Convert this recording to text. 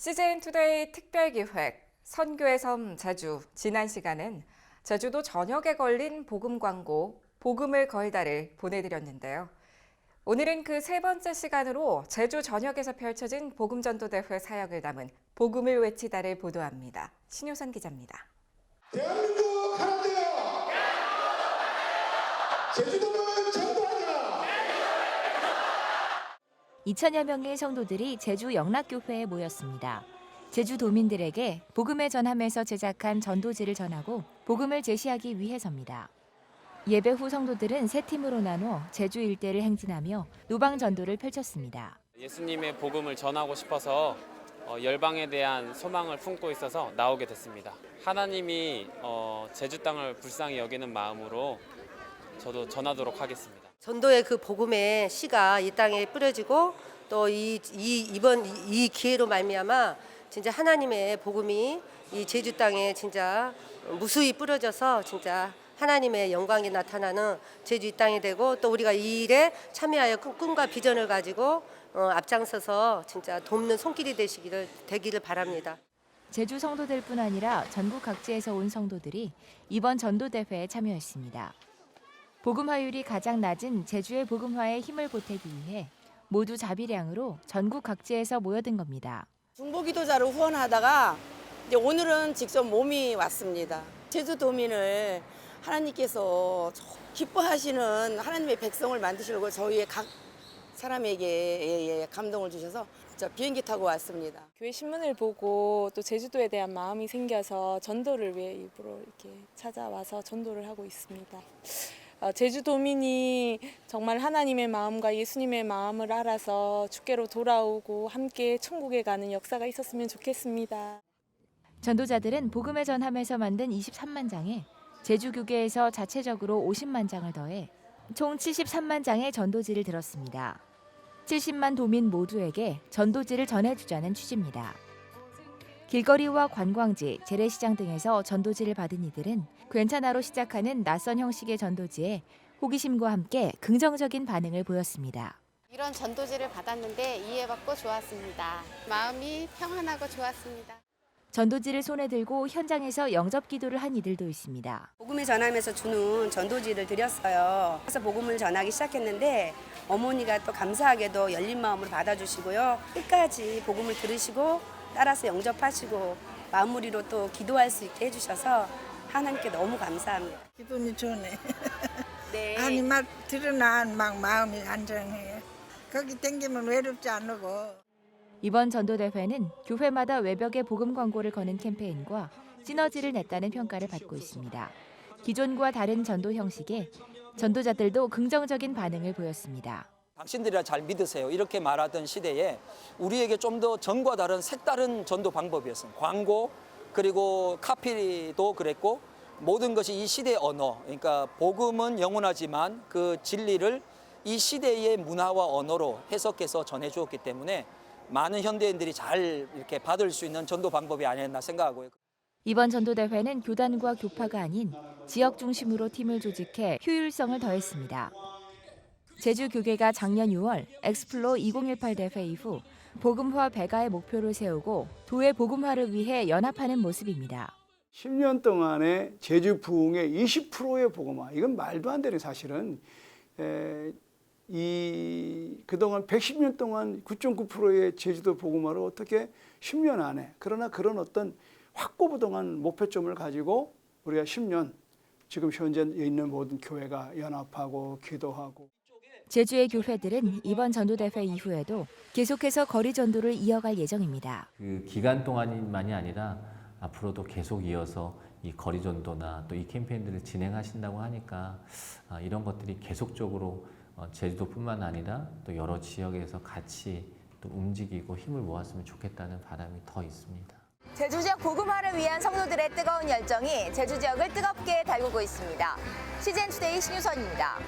CJN 투데이 특별기획 선교의 섬 제주 지난 시간은 제주도 전역에 걸린 복음 광고 복음을 걸다를 보내드렸는데요. 오늘은 그 세 번째 시간으로 제주 전역에서 펼쳐진 복음 전도대회 사역을 담은 복음을 외치다를 보도합니다. 신효선 기자입니다. 대한민국 하나되어 제주도는 전도하자 2천여 명의 성도들이 제주 영락교회에 모였습니다. 제주 도민들에게 복음을 전하면서 제작한 전도지를 전하고 복음을 제시하기 위해서입니다. 예배 후 성도들은 세 팀으로 나눠 제주 일대를 행진하며 노방 전도를 펼쳤습니다. 예수님의 복음을 전하고 싶어서 어, 열방에 대한 소망을 품고 있어서 나오게 됐습니다. 하나님이 어, 제주 땅을 불쌍히 여기는 마음으로 저도 전하도록 하겠습니다. 전도의 그 복음의 씨가 이 땅에 뿌려지고 또이 이번 이 기회로 말미암아 진짜 하나님의 복음이 이 제주 땅에 진짜 무수히 뿌려져서 진짜 하나님의 영광이 나타나는 제주 이 땅이 되고 또 우리가 이 일에 참여하여 꿈- 꿈과 비전을 가지고 어, 앞장서서 진짜 돕는 손길이 되시기를 되기를 바랍니다. 제주 성도들뿐 아니라 전국 각지에서 온 성도들이 이번 전도 대회에 참여했습니다. 복음화율이 가장 낮은 제주의 복음화에 힘을 보태기 위해 모두 자비량으로 전국 각지에서 모여든 겁니다. 중보기도자로 후원하다가 이제 오늘은 직접 몸이 왔습니다. 제주도민을 하나님께서 저- 기뻐하시는 하나님의 백성을 만드시려고 저희의 각 사람에게 예, 예, 감동을 주셔서 비행기 타고 왔습니다. 교회 신문을 보고 또 제주도에 대한 마음이 생겨서 전도를 위해 일부러 이렇게 찾아와서 전도를 하고 있습니다. 어, 제주도민이 정말 하나님의 마음과 예수님의 마음을 알아서 주께로 돌아오고 함께 천국에 가는 역사가 있었으면 좋겠습니다. 전도자들은 복음의 전함에서 만든 23만 장에 제주 교계에서 자체적으로 50만 장을 더해 총 73만 장의 전도지를 들었습니다. 70만 도민 모두에게 전도지를 전해주자는 취지입니다. 길거리와 관광지, 재래시장 등에서 전도지를 받은 이들은 괜찮아로 시작하는 낯선 형식의 전도지에 호기심과 함께 긍정적인 반응을 보였습니다. 이런 전도지를 받았는데 이해받고 좋았습니다. 마음이 평안하고 좋았습니다. 전도지를 손에 들고 현장에서 영접 기도를 한 이들도 있습니다. 복음을 전하면서 주는 전도지를 드렸어요. 그래서 복음을 전하기 시작했는데 어머니가 또 감사하게도 열린 마음으로 받아주시고요. 끝까지 복음을 들으시고 따라서 영접하시고 마무리로 또 기도할 수 있게 해주셔서 하나님께 너무 감사합니다. 기분이 좋네. 네. 아니 막 들으나 막 마음이 안정해. 거기 땡기면 외롭지 않고. 이번 전도대회는 교회마다 외벽에 복음 광고를 거는 캠페인과 시너지를 냈다는 평가를 받고 있습니다. 기존과 다른 전도 형식에 전도자들도 긍정적인 반응을 보였습니다. 당신들이라 잘 믿으세요. 이렇게 말하던 시대에 우리에게 좀 더 전과 다른 색다른 전도 방법이었습니다. 광고 그리고 카피도 그랬고 모든 것이 이 시대의 언어. 그러니까 복음은 영원하지만 그 진리를 이 시대의 문화와 언어로 해석해서 전해 주었기 때문에 많은 현대인들이 잘 이렇게 받을 수 있는 전도 방법이 아니었나 생각하고요. 이번 전도대회는 교단과 교파가 아닌 지역 중심으로 팀을 조직해 효율성을 더했습니다. 제주교계가 작년 6월 엑스플로 2018 대회 이후 복음화 배가의 목표를 세우고 도의 복음화를 위해 연합하는 모습입니다. 10년 동안에 제주 부흥의 20%의 복음화 이건 말도 안 되는 사실은 에, 이 그동안 110년 동안 9.9%의 제주도 복음화를 어떻게 10년 안에 그러나 그런 어떤 확고부동한 목표점을 가지고 우리가 10년 지금 현재 있는 모든 교회가 연합하고 기도하고 제주의 교회들은 이번 전도대회 이후에도 계속해서 거리 전도를 이어갈 예정입니다. 그 기간 동안만이 아니라 앞으로도 계속 이어서 이 거리 전도나 또 이 캠페인들을 진행하신다고 하니까 아, 이런 것들이 계속적으로 어, 제주도뿐만 아니라 또 여러 지역에서 같이 또 움직이고 힘을 모았으면 좋겠다는 바람이 더 있습니다. 제주 지역 복음화를 위한 성도들의 뜨거운 열정이 제주 지역을 뜨겁게 달구고 있습니다. CGN 투데이 신유선입니다.